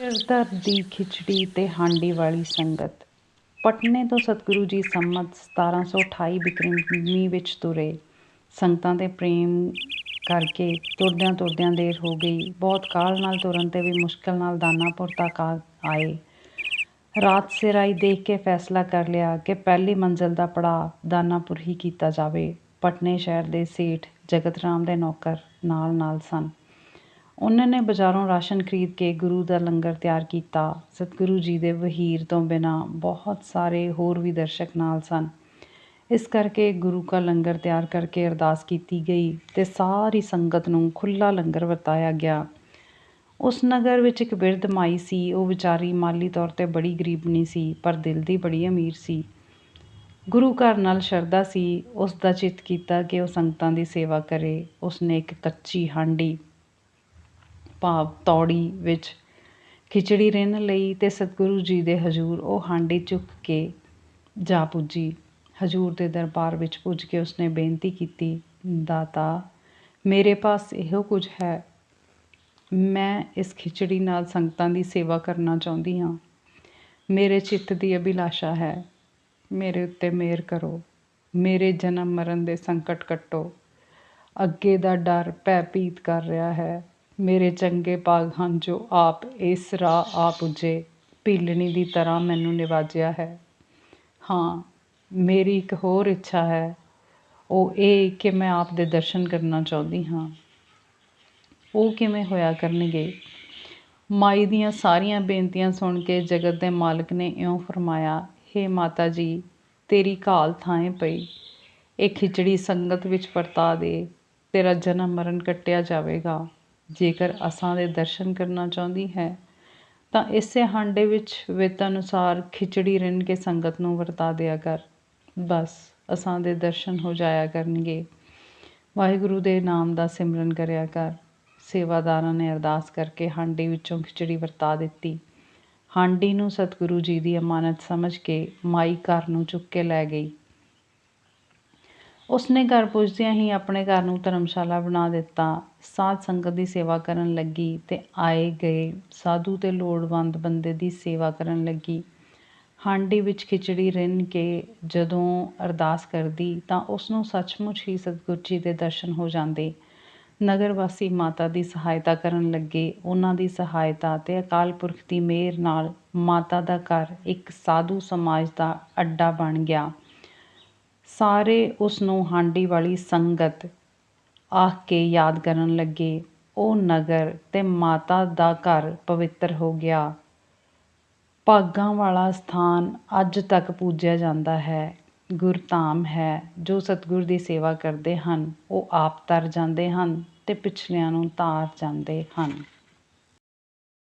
ਸਿਰਦਰਦ ਦੀ ਖਿਚੜੀ ਤੇ ਹਾਂਡੀ ਵਾਲੀ ਸੰਗਤ। ਪਟਨੇ ਤੋਂ ਸਤਿਗੁਰੂ ਜੀ ਸੰਮਤ 1728 ਬਿਕਰਮੀ ਵਿੱਚ ਤੁਰੇ। ਸੰਗਤਾਂ ਦੇ ਪ੍ਰੇਮ ਕਰਕੇ ਤੁਰਦਿਆਂ ਤੁਰਦਿਆਂ ਦੇਰ ਹੋ ਗਈ। ਬਹੁਤ ਕਾਲ ਨਾਲ ਤੁਰਨ ਤੇ ਵੀ ਮੁਸ਼ਕਲ ਨਾਲ ਦਾਨਾਪੁਰ ਤੱਕ ਆਏ। ਰਾਤ ਸਿਰ ਦੇਖ ਕੇ ਫੈਸਲਾ ਕਰ ਲਿਆ ਕਿ ਪਹਿਲੀ ਮੰਜ਼ਲ ਦਾ ਪੜਾਅ ਦਾਨਾਪੁਰ ਹੀ ਕੀਤਾ ਜਾਵੇ। ਪਟਨੇ ਸ਼ਹਿਰ ਦੇ ਸੇਠ ਜਗਤ ਰਾਮ ਦੇ ਨੌਕਰ ਨਾਲ ਨਾਲ ਸਨ। ਉਹਨਾਂ ਨੇ ਬਾਜ਼ਾਰੋਂ ਰਾਸ਼ਨ ਖਰੀਦ ਕੇ ਗੁਰੂ ਦਾ ਲੰਗਰ ਤਿਆਰ ਕੀਤਾ। ਸਤਿਗੁਰੂ ਜੀ ਦੇ ਵਹੀਰ ਤੋਂ ਬਿਨਾ ਬਹੁਤ ਸਾਰੇ ਹੋਰ ਵੀ ਦਰਸ਼ਕ ਨਾਲ ਸਨ। ਇਸ ਕਰਕੇ ਗੁਰੂ ਕਾ ਲੰਗਰ ਤਿਆਰ ਕਰਕੇ ਅਰਦਾਸ ਕੀਤੀ ਗਈ ਤੇ ਸਾਰੀ ਸੰਗਤ ਨੂੰ ਖੁੱਲਾ ਲੰਗਰ ਵਰਤਾਇਆ ਗਿਆ। ਉਸ ਨਗਰ ਵਿੱਚ ਇੱਕ ਬਿਰਧ ਮਾਈ ਸੀ। ਉਹ ਵਿਚਾਰੀ ਮਾਲੀ ਤੌਰ ਤੇ ਬੜੀ ਗਰੀਬ ਸੀ, ਪਰ ਦਿਲ ਦੀ ਬੜੀ ਅਮੀਰ ਸੀ। ਗੁਰੂ ਘਰ ਨਾਲ ਸ਼ਰਧਾ ਸੀ। ਉਸ ਦਾ ਚਿੱਤ ਕੀਤਾ ਕਿ ਉਹ ਸੰਗਤਾਂ ਦੀ ਸੇਵਾ ਕਰੇ। ਉਸਨੇ ਇੱਕ ਕੱਚੀ ਹਾਂਡੀ ਭਾਵ ਤੌੜੀ ਵਿੱਚ ਖਿਚੜੀ ਰਿੰਨ ਲਈ ਤੇ ਸਤਿਗੁਰੂ ਜੀ ਦੇ ਹਜ਼ੂਰ ਉਹ ਹਾਂਡੀ ਚੁੱਕ ਕੇ ਜਾ ਪੁੱਜੀ। ਹਜ਼ੂਰ ਦੇ ਦਰਬਾਰ ਵਿੱਚ ਪੁੱਜ ਕੇ ਉਸਨੇ ਬੇਨਤੀ ਕੀਤੀ, ਦਾਤਾ, ਮੇਰੇ ਪਾਸ ਇਹੋ ਕੁਝ ਹੈ। ਮੈਂ ਇਸ ਖਿਚੜੀ ਨਾਲ ਸੰਗਤਾਂ ਦੀ ਸੇਵਾ ਕਰਨਾ ਚਾਹੁੰਦੀ ਹਾਂ। ਮੇਰੇ ਚਿੱਤ ਦੀ ਅਭਿਲਾਸ਼ਾ ਹੈ। ਮੇਰੇ ਉੱਤੇ ਮਿਹਰ ਕਰੋ। ਮੇਰੇ ਜਨਮ ਮਰਨ ਦੇ ਸੰਕਟ ਕੱਟੋ। ਅੱਗੇ ਦਾ ਡਰ ਭੈ ਭੀਤ ਕਰ ਰਿਹਾ ਹੈ। ਮੇਰੇ ਚੰਗੇ ਭਾਗ ਹਨ ਜੋ ਆਪ ਇਸ ਰਾਹ ਆ ਪੁੱਜੇ। ਭੀਲਣੀ ਦੀ ਤਰ੍ਹਾਂ ਮੈਨੂੰ ਨਿਵਾਜਿਆ ਹੈ। ਹਾਂ, ਮੇਰੀ ਇੱਕ ਹੋਰ ਇੱਛਾ ਹੈ। ਉਹ ਇਹ ਕਿ ਮੈਂ ਆਪ ਦੇ ਦਰਸ਼ਨ ਕਰਨਾ ਚਾਹੁੰਦੀ ਹਾਂ। ਉਹ ਕਿਵੇਂ ਹੋਇਆ ਕਰਨਗੇ? ਮਾਈ ਦੀਆਂ ਸਾਰੀਆਂ ਬੇਨਤੀਆਂ ਸੁਣ ਕੇ ਜਗਤ ਦੇ ਮਾਲਕ ਨੇ ਇਉਂ ਫਰਮਾਇਆ हे ਮਾਤਾ ਜੀ, ਤੇਰੀ ਘਾਲ ਥਾਂ ਪਈ। ਇਹ ਖਿਚੜੀ ਸੰਗਤ ਵਿੱਚ ਵਰਤਾ ਦੇ। ਤੇਰਾ ਜਨਮ ਮਰਨ ਕੱਟਿਆ ਜਾਵੇਗਾ। ਜੇਕਰ ਅਸਾਂ ਦੇ ਦਰਸ਼ਨ ਕਰਨਾ ਚਾਹੁੰਦੀ ਹੈ, ਤਾਂ ਇਸੇ ਹਾਂਡੇ ਵਿੱਚ ਵਿਤ ਅਨੁਸਾਰ ਖਿਚੜੀ ਰਿੰਨ ਕੇ ਸੰਗਤ ਨੂੰ ਵਰਤਾ ਦਿਆ ਕਰ। ਬਸ, ਅਸਾਂ ਦੇ ਦਰਸ਼ਨ ਹੋ ਜਾਇਆ ਕਰਨਗੇ। ਵਾਹਿਗੁਰੂ ਦੇ ਨਾਮ ਦਾ ਸਿਮਰਨ ਕਰਿਆ ਕਰ। ਸੇਵਾਦਾਰਾਂ ਨੇ ਅਰਦਾਸ ਕਰਕੇ ਹਾਂਡੀ ਵਿੱਚੋਂ ਖਿਚੜੀ ਵਰਤਾ ਦਿੱਤੀ। ਹਾਂਡੀ ਨੂੰ ਸਤਿਗੁਰੂ ਜੀ ਦੀ ਅਮਾਨਤ ਸਮਝ ਕੇ ਮਾਈ ਘਰ ਨੂੰ ਚੁੱਕ ਕੇ ਲੈ ਗਈ। ਉਸਨੇ ਘਰ ਪੁੱਜਦਿਆਂ ਹੀ ਆਪਣੇ ਘਰ ਨੂੰ ਧਰਮਸ਼ਾਲਾ ਬਣਾ ਦਿੱਤਾ। ਸਾਧ ਸੰਗਤ ਦੀ ਸੇਵਾ ਕਰਨ ਲੱਗੀ ਤੇ ਆਏ ਗਏ। ਸਾਧੂ ਤੇ ਲੋੜਵੰਦ ਬੰਦੇ ਦੀ ਸੇਵਾ ਕਰਨ ਲੱਗੀ। ਹਾਂਡੀ ਵਿੱਚ ਖਿਚੜੀ ਰਿੰਨ ਕੇ ਜਦੋਂ ਅਰਦਾਸ ਕਰਦੀ ਤਾਂ ਉਸ ਨੂੰ ਸੱਚਮੁੱਚ ਹੀ ਸਤਿਗੁਰ ਜੀ ਦੇ ਦਰਸ਼ਨ ਹੋ ਜਾਂਦੇ। ਨਗਰ ਵਾਸੀ ਮਾਤਾ ਦੀ ਸਹਾਇਤਾ ਕਰਨ ਲੱਗੇ। ਉਹਨਾਂ ਦੀ ਸਹਾਇਤਾ ਤੇ ਅਕਾਲ ਪੁਰਖ ਦੀ ਮਿਹਰ ਨਾਲ ਮਾਤਾ ਦਾ ਘਰ ਇੱਕ ਸਾਧੂ ਸਮਾਜ ਦਾ ਅੱਡਾ ਬਣ ਗਿਆ। ਸਾਰੇ ਉਸ ਨੂੰ ਹਾਂਡੀ ਵਾਲੀ ਸੰਗਤ ਆਖ ਕੇ ਯਾਦ ਕਰਨ ਲੱਗੇ। ਉਹ ਨਗਰ ਤੇ ਮਾਤਾ ਦਾ ਘਰ ਪਵਿੱਤਰ ਹੋ ਗਿਆ। ਭਾਗਾਂ ਵਾਲਾ ਸਥਾਨ ਅੱਜ ਤੱਕ ਪੂਜਿਆ ਜਾਂਦਾ ਹੈ। ਗੁਰਧਾਮ ਹੈ, ਜੋ ਸਤਿਗੁਰ ਦੀ ਸੇਵਾ ਕਰਦੇ ਹਨ। ਉਹ ਆਪ ਤਰ ਜਾਂਦੇ ਹਨ ਤੇ ਪਿਛਲਿਆਂ ਨੂੰ ਤਾਰ ਜਾਂਦੇ ਹਨ।